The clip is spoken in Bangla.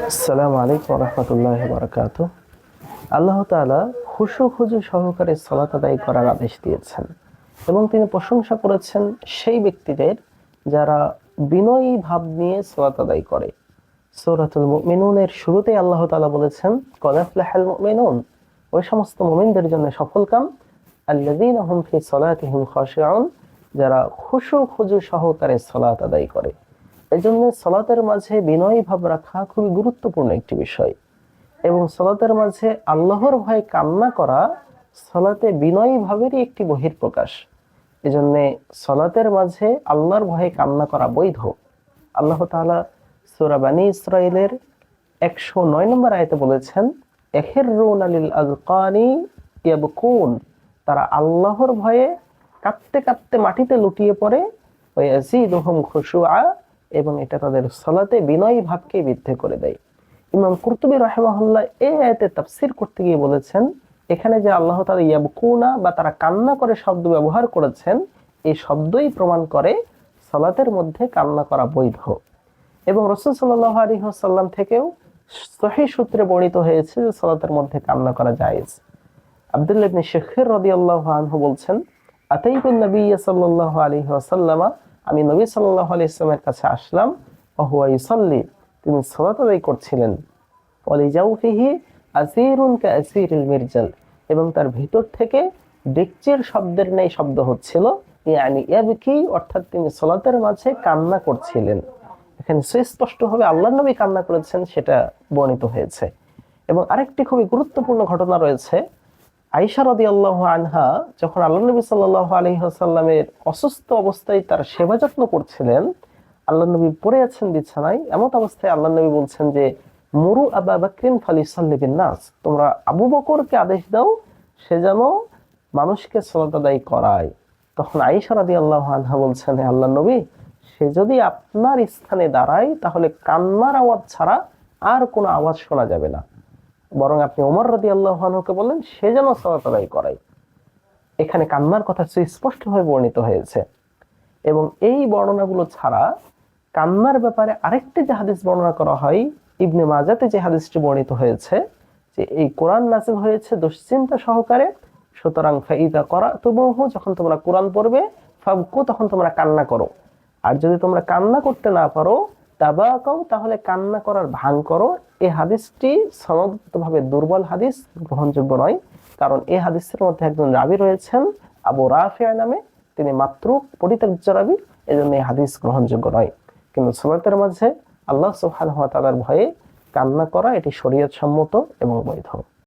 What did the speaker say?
আসসালামু আলাইকুম রহমতুল্লাহ বরকাত আল্লাহ তাআলা খুশু খুজু সহকারে সলাত আদায় করার আদেশ দিয়েছেন এবং তিনি প্রশংসা করেছেন সেই ব্যক্তিদের যারা বিনয়ী ভাব নিয়ে সলাত আদায় করে। সৌরাতুল মেনুনের শুরুতেই আল্লাহ তালা বলেছেন কদাফলাহাল মেনুন ওই সমস্ত মুমিনদের জন্য সফল কাম। আল্লাযীনা হুম ফি সলাতিহিম খাশিউন, যারা খুশু খুজু সহকারে সলাত আদায় করে। এজন্য সলাতের মাঝে বিনয়ী ভাব রাখা খুবই গুরুত্বপূর্ণ একটি বিষয়। এবং সলাতের মাঝে আল্লাহর ভয়ে কান্না করা সলাতে বিনয়ী ভাবেরই একটি বহির বহির্প্রকাশ এজন্য সলাতের মাঝে আল্লাহর ভয়ে কান্না করা বৈধ। আল্লাহ তাআলা সূরা বানী ইসরাইলের একশো নয় নম্বর আয়তে বলেছেন এখিরুন আলিল আজকানি ইয়াবকুন। তারা আল্লাহর ভয়ে কাঁদতে কাঁদতে মাটিতে লুটিয়ে পড়ে ওই ইয়াজিদুহুম খুশুআ এবং এটা তাদের সলাতে বিনয়ী ভাবকে বৃদ্ধি করে দেয়। ইমাম কুরতুবী রাহেমাহুল্লাহ এই আয়াতে তাফসির করতে গিয়ে বলেছেন, এখানে যে আল্লাহ তাআলা ইয়াবকুনা বা তারা কান্না করে শব্দ ব্যবহার করেছেন, এই শব্দই প্রমাণ করে সলাতের মধ্যে কান্না করা বৈধ। এবং রসুল সাল্লাহ আলী সাল্লাম থেকেও সহি সূত্রে বর্ণিত হয়েছে যে সলাতের মধ্যে কান্না করা জায়েজ। আব্দুল্লাহ ইবনে শেখের রাদিয়াল্লাহু আনহু বলছেন, আতাইতুন নবী সাল্লাল্লাহু আলাইহি ওয়াসাল্লামা আমি নবী সাল্লাল্লাহু আলাইহি ইসলামের কাছে আসলাম, ওহুয়া ইউসাল্লি, তিনি সালাত আদায় করছিলেন। ওয়ালিজাউফিহি আসিরুন কা আসিরিল মিরজাল, এবং তার ভিতর থেকে ডেকচির শব্দের নেই শব্দ হচ্ছিল, ইয়ানি ইয়াবকি, অর্থাৎ তিনি সলাতের মাঝে কান্না করছিলেন। এখানে সুস্পষ্টভাবে আল্লাহ নবী কান্না করেছেন, সেটা বর্ণিত হয়েছে। এবং আরেকটি খুবই গুরুত্বপূর্ণ ঘটনা রয়েছে আইসা রদি আল্লাহ আনহা যখন আল্লাহ নবী সাল্লাহ আলহিহাসাল্লামের অসুস্থ অবস্থায় তার সেবা যত্ন করছিলেন আল্লাহ নবী পড়ে আছেন বিছানায়, এমন অবস্থায় আল্লাহ নবী বলছেন যে, মুরু আবা বাকরিন ফালি সাল্লিবিন নাস তোমরা আবু বকরকে আদেশ দাও, সে যেন মানুষকে সলাত করায়। তখন আইসা রাদি আল্লাহ আনহা বলছেন, হে আল্লাহ নবী, সে যদি আপনার স্থানে দাঁড়ায়, তাহলে কান্নার আওয়াজ ছাড়া আর কোনো আওয়াজ শোনা যাবে না। বরং আপনি ওমর রদি আল্লাহকে বললেন, সে যেন সালাত আদায় করায়। এখানে কান্নার কথা সুস্পষ্টভাবে বর্ণিত হয়েছে। এবং এই বর্ণনাগুলো ছাড়া কান্নার ব্যাপারে আরেকটি যে হাদিস বর্ণনা করা হয়, ইবনে মাজাতে যে হাদিসটি বর্ণিত হয়েছে, যে এই কোরআন নাজিল হয়েছে দুশ্চিন্তা সহকারে, সুতরাং ফাইদা করা তুমুহু যখন তোমরা কোরআন পড়বে, ফাবকু, তখন তোমরা কান্না করো। আর যদি তোমরা কান্না করতে না পারো তাবাকাও তাহলে কান্না করার ভান করো এই হাদিসটি সনদভাবে দুর্বল হাদিস, গ্রহণযোগ্য নয়, কারণ এই হাদিসের মধ্যে একজন রাবি রয়েছেন, আবু রাফিয়া নামে, তিনি মাত্র পরিত্যাজ্য রাবি, এজন্য এই হাদিস গ্রহণযোগ্য নয়। কিন্তু সনদের মাঝে আল্লাহ সুহান হওয়া তাদের ভয়ে কান্না করা এটি শরীয়ত সম্মত এবং বৈধ।